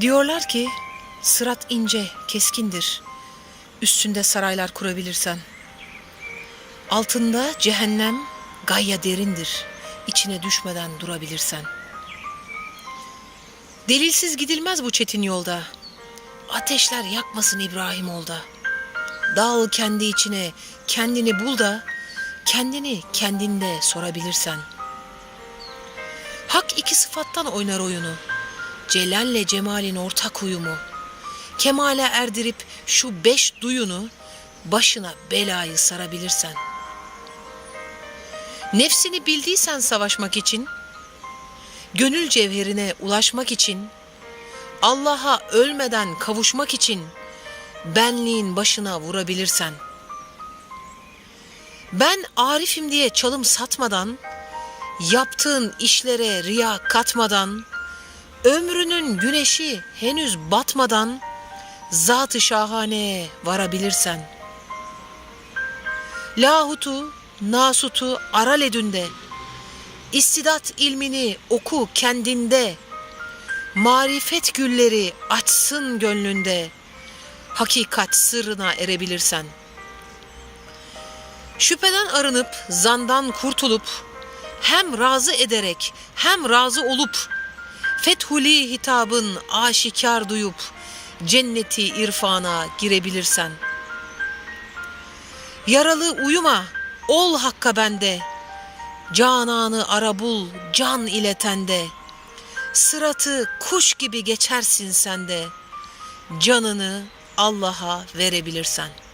Diyorlar ki sırat ince, keskindir. Üstünde saraylar kurabilirsen. Altında cehennem gayya derindir. İçine düşmeden durabilirsen. Delilsiz gidilmez bu çetin yolda. Ateşler yakmasın İbrahim olda. Dal kendi içine, kendini bul da kendini kendinde sorabilirsen. Hak iki sıfattan oynar oyunu. Celalle cemalin ortak uyumu. Kemale erdirip şu beş duyunu başına belayı sarabilirsen. Nefsini bildiysen savaşmak için, gönül cevherine ulaşmak için, Allah'a ölmeden kavuşmak için benliğin başına vurabilirsen. Ben Arif'im diye çalım satmadan, yaptığın işlere riya katmadan, ömrünün güneşi henüz batmadan zat-ı şahaneye varabilirsen. Lahutu, nasutu aral edünde, istidat ilmini oku kendinde, marifet gülleri açsın gönlünde, hakikat sırrına erebilirsen. Şüpheden arınıp, zandan kurtulup, hem razı ederek hem razı olup, Fethuli hitabın aşikar duyup, cenneti irfana girebilirsen. Yaralı uyuma, ol hakka bende, cananı ara bul, can ile tende, sıratı kuş gibi geçersin sende, canını Allah'a verebilirsen.''